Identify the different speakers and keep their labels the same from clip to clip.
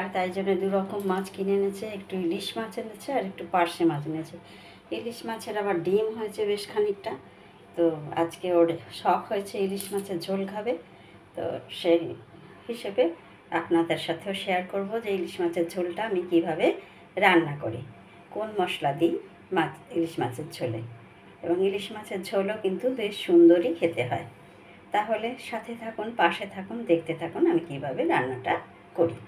Speaker 1: আর তাই জন্য দু রকম মাছ কিনে এনেছে, একটু ইলিশ মাছ এনেছে আর একটু পার্শে মাছ এনেছে। ইলিশ মাছের আবার ডিম হয়েছে বেশ খানিকটা, তো আজকে ওর শখ হয়েছে ইলিশ মাছের ঝোল খাবে, তো সেই হিসেবে আপনাদের সাথেও শেয়ার করব যে ইলিশ মাছের ঝোলটা আমি কীভাবে রান্না করি, কোন মশলা দিই মাছ, ইলিশ মাছের ঝোলে। এবং ইলিশ মাছের ঝোলও কিন্তু বেশ সুন্দরই খেতে হয়। তাহলে সাথে থাকুন, পাশে থাকুন, দেখতে থাকুন আমি কীভাবে রান্নাটা করি।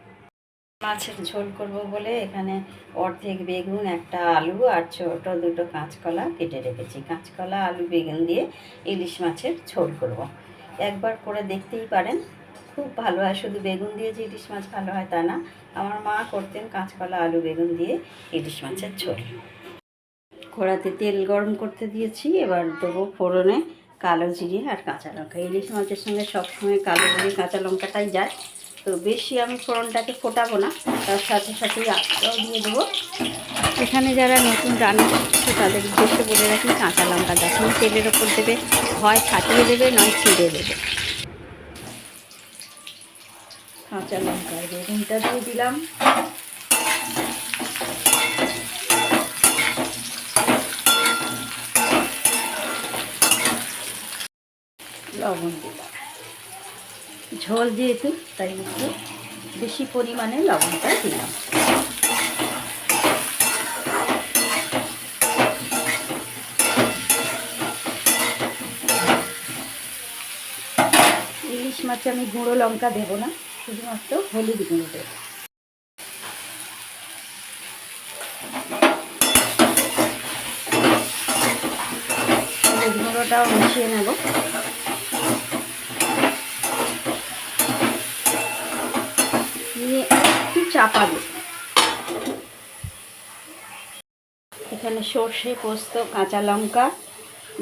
Speaker 1: মাছের ঝোল করব বলে এখানে অর্ধেক বেগুন, একটা আলু আর ছোটো দুটো কাঁচকলা কেটে রেখেছি। কাঁচকলা, আলু, বেগুন দিয়ে ইলিশ মাছের ঝোল করব। একবার করে দেখতেই পারেন, খুব ভালো হয়। শুধু বেগুন দিয়ে যে ইলিশ মাছ ভালো হয় তা না, আমার মা করতেন কাঁচকলা, আলু, বেগুন দিয়ে ইলিশ মাছের ঝোল। কড়াতে তেল গরম করতে দিয়েছি, এবার দেবো ফোড়নে কালো জিরে আর কাঁচা লঙ্কা। ইলিশ মাছের সঙ্গে সবসময় কালো জিরে, কাঁচা লঙ্কাটাই যায়। তো বেশি আমি ফোড়নটাকে ফোটাবো না, তার সাথে সাথেই আটাও দিয়ে দেবো। এখানে যারা নতুন রান্না করছে, তাদের উদ্দেশ্যে বলে রাখি, কাঁচা লঙ্কা যখন তেলের ওপর দেবে হয় ফাটিয়ে দেবে, নয় ছিঁড়ে দেবে। কাঁচা লঙ্কা বেগুনটা দিয়ে দিলাম। লবণ দিলাম। ঝোল যেহেতু, তাই একটু বেশি পরিমাণে লবণটা দিলাম। ইলিশ মাছে আমি গুঁড়ো লঙ্কা দেবো না, শুধুমাত্র হলুদ গুঁড়ো দেবো। হলুদ গুঁড়োটাও মিশিয়ে নেব নিয়ে একটু চাপা দেব এখানে সর্ষে, পোস্ত, কাঁচা লঙ্কা,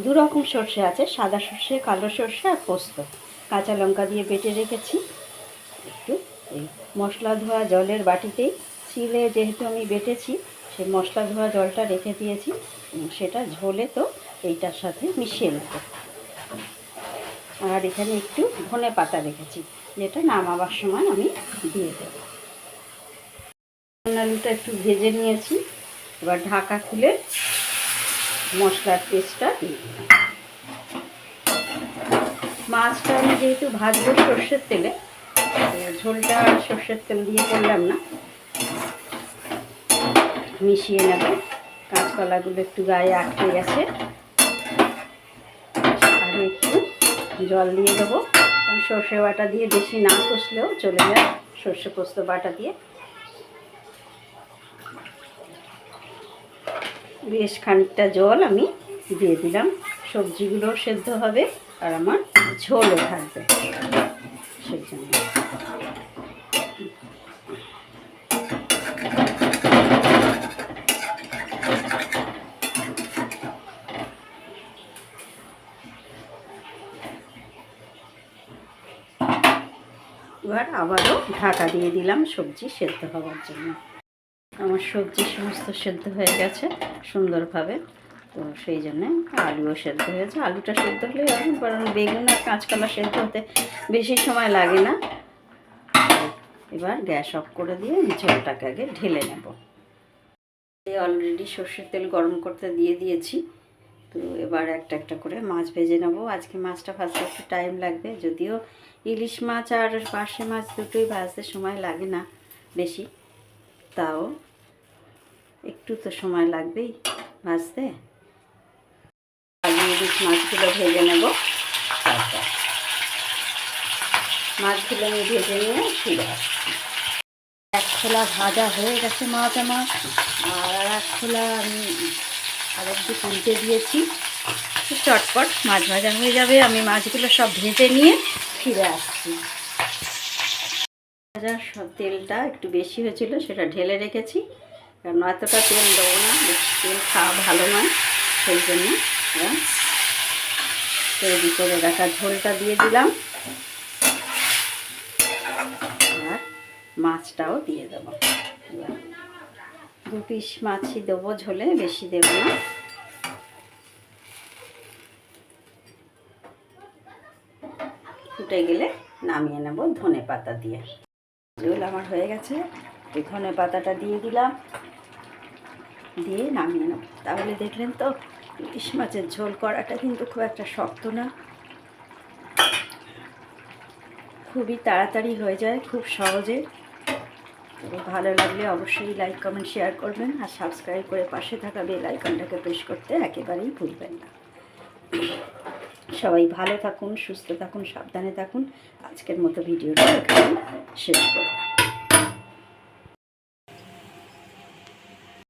Speaker 1: দু রকম সর্ষে আছে, সাদা সর্ষে, কালো সর্ষে আর পোস্ত। কাঁচা লঙ্কা দিয়ে বেটে রেখেছি। একটু এই মশলা ধোয়া জলের বাটিতেই চিলে যেহেতু আমি বেটেছি, সেই মশলা ধোয়া জলটা রেখে দিয়েছি সেটা ঝোলে তো এইটার সাথে মিশিয়ে নেব। আর এখানে একটু ধনে পাতা রেখেছি, যেটা নামাবার সময় আমি দিয়ে দেব। আলুটা একটু ভেজে নিয়েছি। এবার ঢাকা খুলে মশলার পেস্টটা মাছটা আমি যেহেতু ভাজবো সর্ষের তেলে ঝোলটা সর্ষের তেল দিয়ে করলাম না। মিশিয়ে নেব। কাঁচকলাগুলো একটু গায়ে আটকে গেছে। আর একটু জল দিয়ে দেবো। সর্ষে বাটা দিয়ে বেশি না কষলেও চলে যায় সর্ষে পোস্ত বাটা দিয়ে। বেশ খানিকটা জল আমি দিয়ে দিলাম। সবজিগুলো সেদ্ধ হবে আর আমার ঝোলও থাকবে। সেই জন্য। এবার আবারও ঢাকা দিয়ে দিলাম সবজি সেদ্ধ হওয়ার জন্য। আমার সবজি সমস্ত সেদ্ধ হয়ে গেছে সুন্দরভাবে। তো সেই জন্যে আলুও সেদ্ধ হয়েছে আলুটা সেদ্ধ হলে হবে কারণ বেগুন আর কাঁচকলা সেদ্ধ হতে বেশি সময় লাগে না। এবার গ্যাস অফ করে দিয়ে ঝোলটাকে আগে ঢেলে নেব। অলরেডি সর্ষের তেল গরম করতে দিয়ে দিয়েছি। তো এবার একটা একটা করে মাছ ভেজে নেব। আজকে মাছটা ভাজতে একটু টাইম লাগবে, যদিও ইলিশ মাছ আর পার্শে মাছ দুটোই ভাজতে সময় লাগে না বেশি। তাও একটু তো সময় লাগবেই ভাজতে। মাছগুলো ভেজে নেব। তারপর মাছগুলো আমি ভেজে নিয়ে ফিরে আসছি। এক খোলা ভাজা হয়ে গেছে মাছ আমার। আর আর এক খোলা আমি আরেকটু তুলতে দিয়েছি। চটপট মাছ ভাজা হয়ে যাবে। আমি মাছগুলো সব ভেজে নিয়ে ফিরে আসছি। ভাজার সব তেলটা একটু বেশি হয়েছিল সেটা ঢেলে রেখেছি। কারণ এতটা তেল দেবো না তেল খাওয়া ভালো নয়, সেই জন্য তৈরি করে রাখা ঝোলটা দিয়ে দিলাম। আর মাছটাও দিয়ে দেবো। দু পিস মাছই দেবো ঝোলে, বেশি দেবো না। ফুটে গেলে নামিয়ে নেব ধনে পাতা দিয়ে। ঝোল আমার হয়ে গেছে। ধনে পাতাটা দিয়ে দিলাম। দিয়ে নামিয়ে নেব। তাহলে দেখলেন তো, ইলিশ মাছের ঝোল করাটা কিন্তু খুব একটা শক্ত না। খুবই তাড়াতাড়ি হয়ে যায়, খুব সহজে। তো ভালো লাগলে অবশ্যই লাইক, কমেন্ট, শেয়ার করবেন আর সাবস্ক্রাইব করে পাশে থাকা বেল আইকনটাকে প্রেস করতে একেবারেই ভুলবেন না। সবাই ভালো থাকুন, সুস্থ থাকুন, সাবধানে থাকুন। আজকের মতো ভিডিওটা এখানে শেষ করব